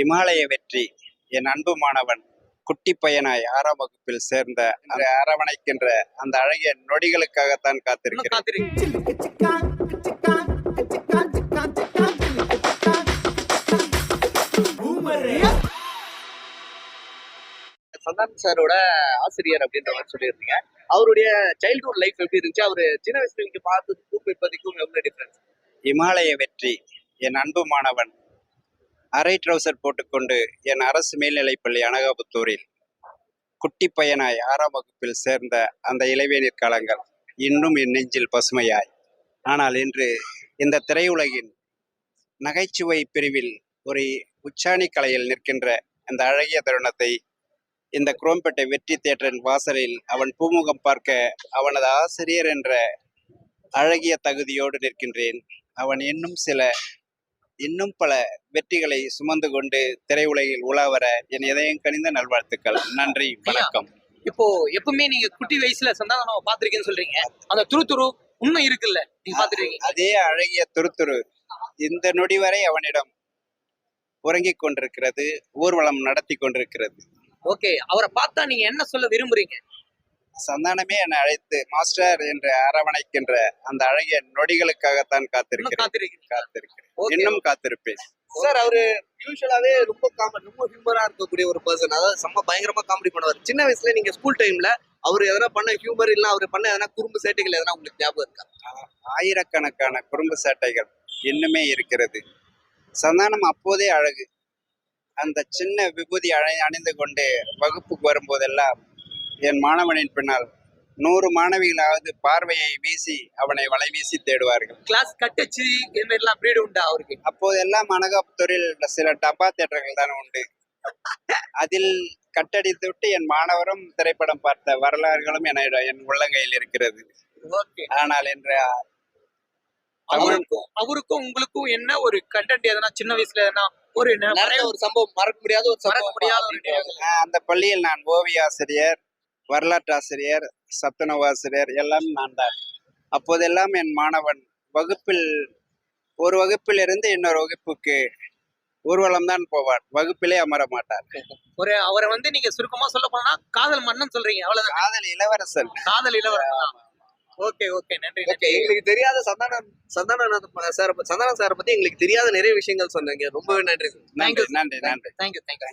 இமாலய வெற்றி. என் அன்பு மாணவன் குட்டி பையனாய் ஆறாம் வகுப்பில் சேர்ந்த அரவணைக்கின்ற அந்த அழகிய நொடிகளுக்காகத்தான் காத்திருக்கிறேன். சந்தானம் சாரோட ஆசிரியர் அப்படின்ற மாதிரி சொல்லியிருந்தீங்க. அவருடைய சைல்ட்ஹுட் லைஃப் எப்படி இருந்துச்சு? அவரு சின்ன வயசுல நீங்க பார்த்ததுக்கும் இப்போதைக்கும் எவ்வளவு டிஃபரன்ஸ் இமாலய வெற்றி. என் அன்பு மாணவன் அரை ட்ரௌசர் போட்டுக்கொண்டு என் அரசு மேல்நிலைப்பள்ளி அனகாபுத்தூரில் குட்டி பையனாய் ஆறாம் வகுப்பில் சேர்ந்த அந்த இளைவேநீர் காலங்கள் இன்னும் என் நெஞ்சில் பசுமையாய். ஆனால் இன்று இந்த திரையுலகின் நகைச்சுவை பிரிவில் ஒரு உச்சாணி கலையில் நிற்கின்ற அந்த அழகிய தருணத்தை இந்த குரோம்பேட்டை வெற்றி தேட்டரின் வாசலில் அவன் பூமுகம் பார்க்க அவனது ஆசிரியர் என்ற அழகிய தகுதியோடு நிற்கின்றேன். அவன் இன்னும் சில இன்னும் பல வெற்றிகளை சுமந்து கொண்டு திரையுலகில் உலாவர என் இதயம் கனிந்த நல்வாழ்த்துக்கள். நன்றி வணக்கம். இப்போ எப்பவுமே நீங்க குட்டி வயசுல சந்தானம் பாத்திருக்கேன்னு சொல்றீங்க. அந்த துரு துரு உண்மை இருக்குல்ல நீங்க பாத்துருக்கீங்க அதே அழகிய துருத்துரு இந்த நொடி வரை அவனிடம் உறங்கிக் கொண்டிருக்கிறது ஊர்வலம் நடத்தி கொண்டிருக்கிறது. ஓகே அவரை பார்த்தா நீங்க என்ன சொல்ல விரும்புறீங்க? சந்தானமே என்னை அழைத்து மாஸ்டர் என்று அரவணைக்கின்ற அந்த அழகிய நொடிகளுக்காகத்தான் காத்திருக்கிறேன். காத்திருக்கிறேன். இன்னும் காத்திருப்பேன். சார் அவரு யூஸ்வலாவே ரொம்ப காமெடி ரொம்ப ஹியூமரா இருக்கக்கூடிய ஒரு பர்சன் அதாவது செம்ம பயங்கரமா காமெடி பண்ணுவார். சின்ன வயசுல நீங்க ஸ்கூல் டைம்ல அவர் எதனா பண்ண ஹியூமர் இல்ல அவர் பண்ண எதனா குறும்பு சேட்டைகள் எதனா உங்களுக்கு ஞாபகம் இருக்கா? ஆயிரக்கணக்கான குடும்ப சேட்டைகள் இன்னுமே இருக்கிறது. சந்தானம் அப்போதே அழகு. அந்த சின்ன விபூதி அணி அணிந்து கொண்டு வகுப்புக்கு வரும்போதெல்லாம் என் மாணவனின் பின்னால் நூறு மாணவிகளாவது பார்வையை வீசி அவனை வலை வீசி தேடுவார்கள். கிளாஸ் கட்டச்சு இது மாதிரிலாம் பிரீடு உண்டா அவருக்கு? அப்போதெல்லாம் அனகாபுத்தூரில் சில டப்பா தேட்டர்கள் தான் உண்டு. அதில் கட்டடித்து விட்டு என் மாணவரும் திரைப்படம் பார்த்த வரலாறுகளும் என என் உள்ளங்கையில் இருக்கிறது. ஓகே ஆனால் இன்று அவருக்கும் அவருக்கும் உங்களுக்கும் என்ன ஒரு கண்டென்ட் எதனா சின்ன வயசுல எதனா ஒரு நிறைய ஒரு சம்பவம் மறக்க முடியாத ஒரு மறக்க சம்பவம். முடியாத ஒரு அந்த பள்ளியில் நான் ஓவிய ஆசிரியர் வரலாற்று ஆசிரியர் சத்துணவு ஆசிரியர் எல்லாம் நான் தான். அப்போதெல்லாம் என் மாணவன் வகுப்பில் ஒரு வகுப்பில் இருந்து இன்னொரு வகுப்புக்கு ஊர்வலம் தான் போவான். வகுப்பிலே அமர மாட்டான். ஒரு அவரை வந்து நீங்க சுருக்கமா சொல்ல போனா காதல் மன்னன் சொல்றீங்க. அவ்வளவுதான். காதல் இளவரசன். காதல் இளவரசன். Okay okay. நன்றி ஓகே எங்களுக்கு தெரியாத சந்தானம் சந்தானம் சார் சந்தானம் சாரை பத்தி எங்களுக்கு தெரியாத நிறைய விஷயங்கள் சொன்னீங்க. ரொம்பவே நன்றி. நன்றி நன்றி நன்றி. Thank you thank you